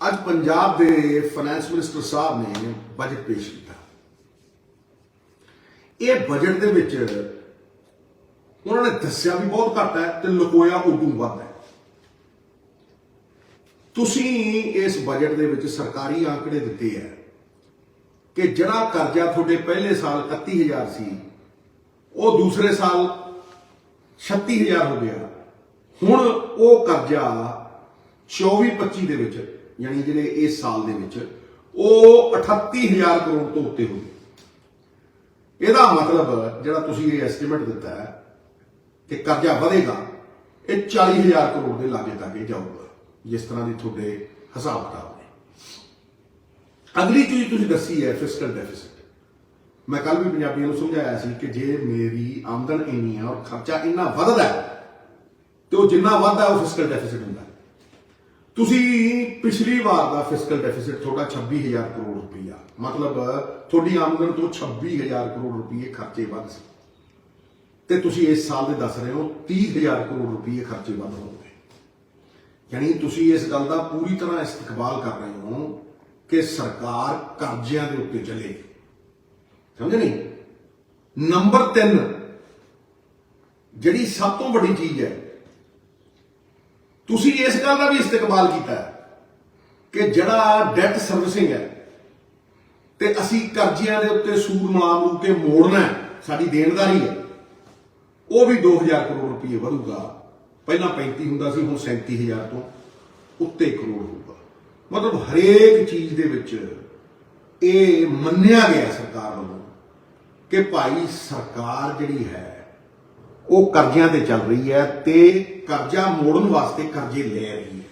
ਅੱਜ ਪੰਜਾਬ ਦੇ finance minister ਸਾਹਿਬ ਨੇ ਬਜਟ ਪੇਸ਼ ਕੀਤਾ। ਇਹ ਬਜਟ ਦੇ ਵਿੱਚ ਉਹਨਾਂ ਨੇ ਦੱਸਿਆ ਵੀ ਬਹੁਤ ਘੱਟ ਹੈ ਤੇ ਲੁਕੋਇਆ ਉਦੋਂ ਵੱਧ ਹੈ। ਤੁਸੀਂ ਇਸ ਬਜਟ ਦੇ ਵਿੱਚ ਸਰਕਾਰੀ ਆંકੜੇ ਦਿੱਤੇ ਹੈ ਕਿ ਜਿਹੜਾ ਕਰਜ਼ਾ ਤੁਹਾਡੇ ਪਹਿਲੇ ਸਾਲ 31000 ਸੀ, ਉਹ ਦੂਸਰੇ ਸਾਲ 36000 ਹੋ ਗਿਆ। ਹੁਣ ਉਹ ਕਰਜ਼ਾ 24-25 ਦੇ ਵਿੱਚ ਯਾਨੀ ਜਿਹੜੇ ਇਸ ਸਾਲ ਦੇ ਵਿੱਚ ਉਹ 38000 ਕਰੋੜ ਤੋਂ ਉੱਤੇ ਹੋ ਇਹਦਾ ਮਤਲਬ ਜਿਹੜਾ ਤੁਸੀਂ ਇਹ ਐਸਟੀਮੇਟ ਦਿੱਤਾ ਹੈ ਕਿ ਕਰਜ਼ਾ ਵਧੇਗਾ, ਇਹ 40000 ਕਰੋੜ ਦੇ ਲਾਗੇ ਤੱਕ ਜਾਊਗਾ, ਜਿਸ ਤਰ੍ਹਾਂ ਦੀ ਤੁਹਾਡੇ ਹਿਸਾਬ ਕਿਤਾਬ ਨੇ। ਅਗਲੀ ਚੀਜ਼ ਤੁਸੀਂ ਦੱਸੀ ਹੈ ਫਿਸਕਲ ਡੈਫਿਸਿਟ ਮੈਂ ਕੱਲ ਵੀ ਪੰਜਾਬੀਆਂ ਨੂੰ ਸਮਝਾਇਆ ਸੀ ਕਿ ਜੇ ਮੇਰੀ ਆਮਦਨ ਇੰਨੀ ਹੈ ਔਰ ਖਰਚਾ ਇੰਨਾ ਵੱਧਦਾ ਹੈ, ਤੇ ਉਹ ਜਿੰਨਾ ਵੱਧਦਾ ਉਹ ਫਿਸਕਲ ਡੈਫਿਸਿਟ ਹੁੰਦਾ ਤੁਸੀਂ ਪਿਛਲੀ ਵਾਰ ਦਾ ਫਿਸਕਲ ਡੈਫਿਸਿਟ ਤੁਹਾਡਾ 26000 ਕਰੋੜ ਰੁਪਈਆ। ਮਤਲਬ, ਤੁਹਾਡੀ ਆਮਦਨ ਤੋਂ 26000 ਕਰੋੜ ਰੁਪਈਏ ਖਰਚੇ ਵੱਧ ਸੀ। ਤੇ ਤੁਸੀਂ ਇਸ ਸਾਲ ਦੇ ਦੱਸ ਰਹੇ ਹੋ 30000 ਕਰੋੜ ਰੁਪਈਏ ਖਰਚੇ ਵੱਧ ਹੋਣਗੇ ਯਾਨੀ ਤੁਸੀਂ ਇਸ ਗੱਲ ਦਾ ਪੂਰੀ ਤਰ੍ਹਾਂ ਇਸਤਕਬਾਲ ਕਰ ਰਹੇ ਹੋ ਕਿ ਸਰਕਾਰ ਕਰਜ਼ਿਆਂ ਦੇ ਉੱਤੇ ਚੱਲੇ। ਸਮਝ ਨਹੀਂ? ਨੰਬਰ 3 ਜਿਹੜੀ ਸਭ ਤੋਂ ਵੱਡੀ ਚੀਜ਼ ਹੈ ਤੁਸੀਂ ਇਸ ਗੱਲ ਦਾ ਵੀ ਇਸਤਕਬਾਲ ਕੀਤਾ ਕਿ ਜਿਹੜਾ ਡੈਟ ਸਰਵਿਸਿੰਗ ਹੈ ਤੇ ਅਸੀਂ ਕਰਜ਼ਿਆਂ ਦੇ ਉੱਤੇ ਸੂਦ ਮਲਾਮ ਨੂੰ ਕੇ ਮੋੜਨਾ ਸਾਡੀ ਦੇਣਦਾਰੀ ਹੈ, ਉਹ ਵੀ 2000 ਕਰੋੜ ਰੁਪਏ ਵਧੂਗਾ। ਪਹਿਲਾਂ 35 ਹੁੰਦਾ ਸੀ, ਹੁਣ 37000 ਤੋਂ ਉੱਤੇ ਕਰੋੜ ਹੋਊਗਾ। ਮਤਲਬ ਹਰੇਕ ਚੀਜ਼ ਦੇ ਵਿੱਚ ਇਹ ਮੰਨਿਆ ਗਿਆ ਸਰਕਾਰ ਵੱਲੋਂ ਕਿ ਭਾਈ ਸਰਕਾਰ ਜਿਹੜੀ ਹੈ ਉਹ ਕਰਜ਼ਿਆਂ ਤੇ ਚੱਲ ਰਹੀ ਹੈ ਤੇ ਕਰਜ਼ਾ ਮੋੜਨ ਵਾਸਤੇ ਕਰਜ਼ੇ ਲੈ ਰਹੀ ਹੈ।